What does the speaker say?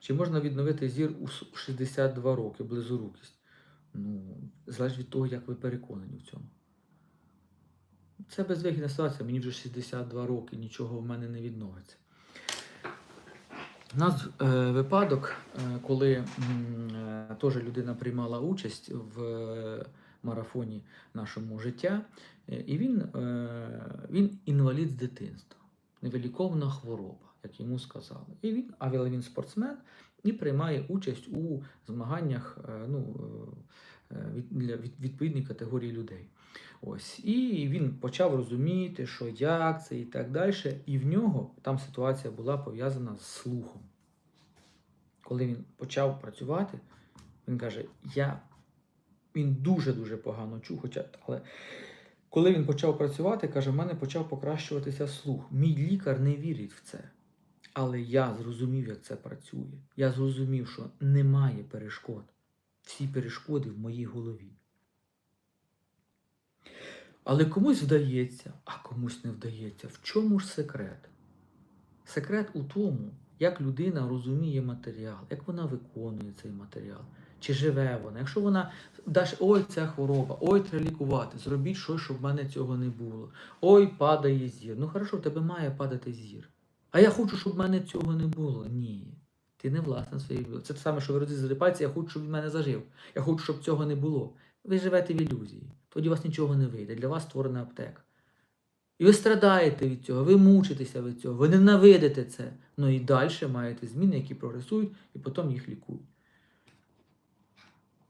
Чи можна відновити зір у 62 роки, близорукість? Ну, залежить від того, як ви переконані в цьому. Це безвихідна ситуація, мені вже 62 роки, нічого в мене не відновиться. У нас е, випадок, е, коли е, теж людина приймала участь в е, марафоні нашому життя, е, і він, е, він інвалід з дитинства, невиліковна хвороба, як йому сказали. І він, але він спортсмен і приймає участь у змаганнях е, ну, е, для відповідної категорії людей. Ось. І він почав розуміти, що як це і так далі. І в нього там ситуація була пов'язана з слухом. Коли він почав працювати, він каже: Я він дуже-дуже погано чув, хоча, але коли він почав працювати, каже, в мене почав покращуватися слух. Мій лікар не вірить в це. Але я зрозумів, як це працює. Я зрозумів, що немає перешкод. Всі перешкоди в моїй голові. Але комусь вдається, а комусь не вдається. В чому ж секрет? Секрет у тому, як людина розуміє матеріал, як вона виконує цей матеріал, чи живе вона. Якщо вона дасть, ой, ця хвороба, ой, треба лікувати, зробіть щось, щоб в мене цього не було. Ой, падає зір. Ну хорошо, в тебе має падати зір. А я хочу, щоб в мене цього не було. Ні. Ти не власне своєї волі. Це те саме, що ви розрізали пальці, я хочу, щоб він мене зажив. Я хочу, щоб цього не було. Ви живете в ілюзії. Тоді у вас нічого не вийде. Для вас створена аптека. І ви страдаєте від цього, ви мучитеся від цього, ви ненавидите це. Ну і далі маєте зміни, які прогресують, і потім їх лікують.